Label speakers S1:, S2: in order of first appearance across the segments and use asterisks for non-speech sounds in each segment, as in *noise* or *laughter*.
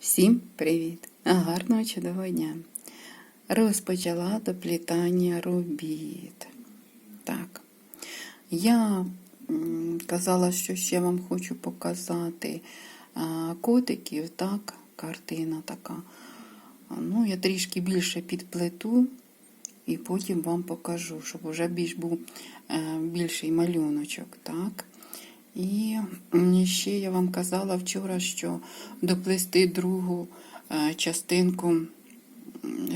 S1: Всім привіт! Гарного чудового дня! Розпочала доплітання робіт. Так, я казала, що ще вам хочу показати котиків, так, картина така. Ну, я трішки більше підплету і потім вам покажу, щоб вже більш був е, більший малюночок, так. І ще я вам казала вчора, що доплести другу е, частинку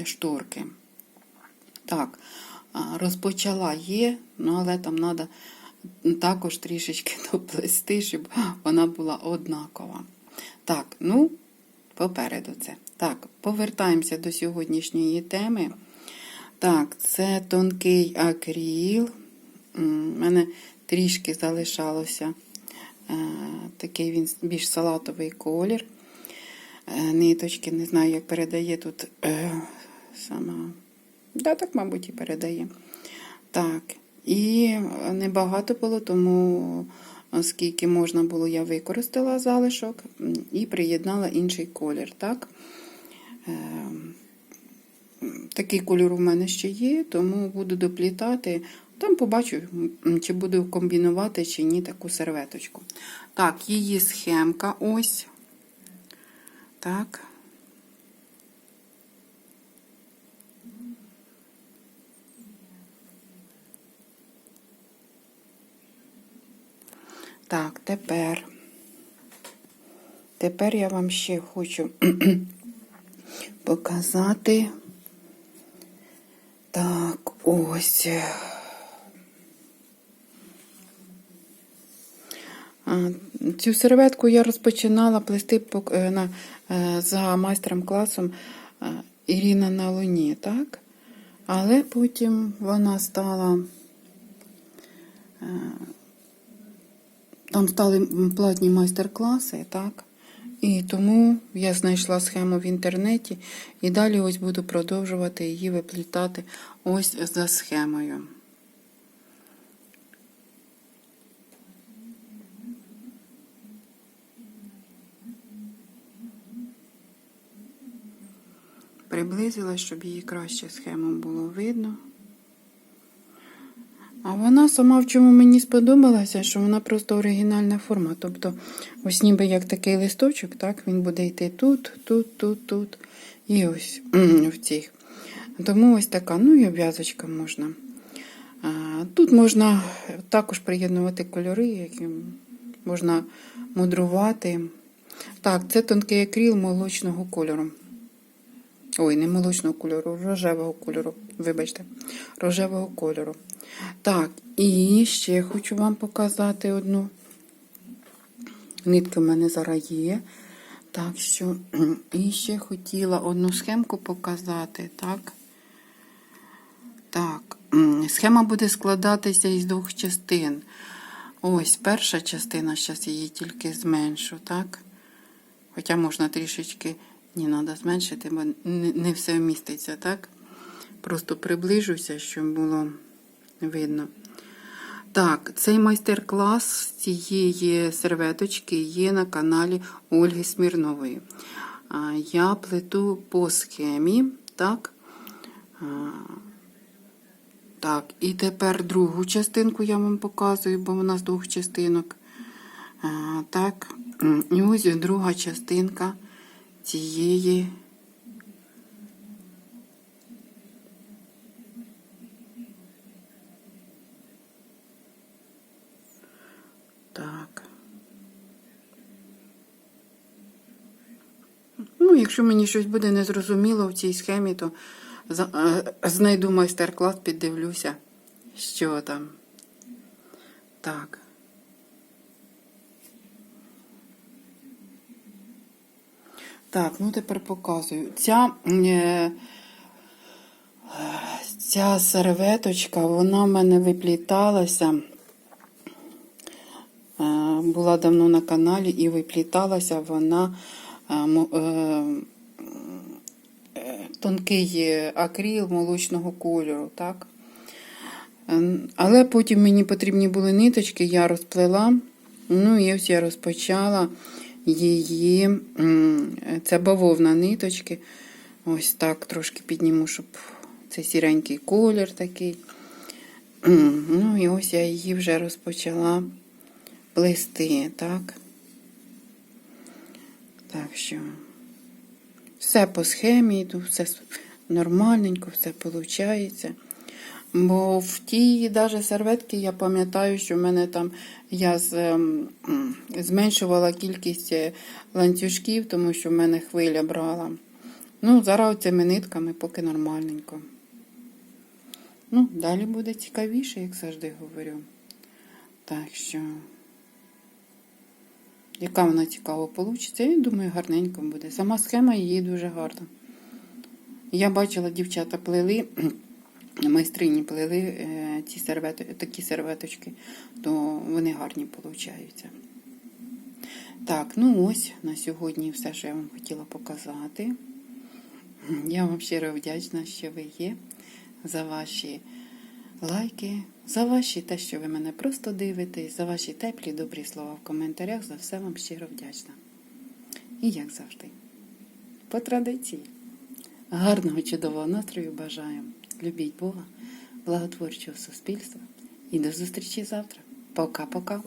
S1: шторки. Так, розпочала є, ну але там треба також трішечки *laughs* доплести, щоб вона була однакова. Так, ну, попереду це. Так, повертаємося до сьогоднішньої теми. Так, це тонкий акріл. У мене трішки залишалося такий він більш салатовий колір. Е, ниточки, не знаю, як передає тут е, сама. Да, так, мабуть, і передає. Так, і небагато було, тому скільки можна було, я використала залишок і приєднала інший колір. Так? Е, Такий кольор у мене ще є, тому буду доплітати. Там побачу, чи буду комбінувати, чи ні, таку серветочку. Так, її схемка ось. Так. Так, тепер. Тепер я вам ще хочу *clears throat* показати. Так, ось. Цю серветку я розпочинала плести е, е, за майстром класом е, Ірина на Луні, так? Але потім вона стала. Там стали платні майстер-класи, так? І тому я знайшла схему в інтернеті і далі ось буду продовжувати її виплітати ось за схемою. Приблизила, щоб її краще схему було видно. А вона сама в чому мені сподобалася, що вона просто оригінальна форма. Тобто, ось ніби як такий листочок, так, він буде йти тут, тут, тут, тут. І ось в цих. Тому ось така, ну і обв'язочка можна. Тут можна також приєднувати кольори, які можна мудрувати. Так, це тонкий акріл молочного кольору. Ой, не молочного кольору, рожевого кольору. Вибачте, рожевого кольору. Так, і ще хочу вам показати одну. Нитки в мене зараз є. Так що, і ще хотіла одну схемку показати, так? Так, схема буде складатися із двох частин. Ось перша частина, зараз її тільки зменшу, так? Хоча можна трішечки, не треба зменшити, бо не, все вміститься, так? Просто приближуся, щоб було видно. Так, цей майстер-клас цієї серветочки є на каналі Ольги Смірнової. Я плету по схемі, так? Так, і тепер другу частинку я вам показую, бо вона з двох частинок. Так, і ось друга частинка цієї. Так. Ну, якщо мені щось буде незрозуміло в цій схемі, то е, знайду майстер-клас, піддивлюся, що там. Так. Так, ну тепер показую. Ця, е, ця серветочка, вона в мене випліталася. Е, Була давно на каналі і випліталася вона е, тонкий акріл молочного кольору, так? Але потім мені потрібні були ниточки, я розплела. Ну і ось я розпочала її, це бавовна ниточки. Ось так трошки підніму, щоб це сіренький колір такий. Ну і ось я її вже розпочала плести, так? Так що все по схемі йду, все нормальненько, все виходить. Бо в тій даже серветки я пам'ятаю, що в мене там я з, ем, зменшувала кількість е, ланцюжків, тому що в мене хвиля брала. Ну, зараз цими нитками поки нормальненько. Ну, далі буде цікавіше, як завжди говорю. Так що, яка вона цікаво вийде, я думаю, гарненько буде. Сама схема її дуже гарна. Я бачила, дівчата плели, майстрині плели е, ці сервети, такі серветочки, то вони гарні получаються. Так, ну ось на сьогодні все, що я вам хотіла показати. Я вам щиро вдячна, що ви є, за ваші лайки, за ваші те, що ви мене просто дивитесь, за ваші теплі, добрі слова в коментарях. За все вам щиро вдячна. І як завжди, по традиції. Гарного чудового настрою бажаю. Любіть Бога, благотворчого суспільства і до зустрічі завтра. Пока-пока.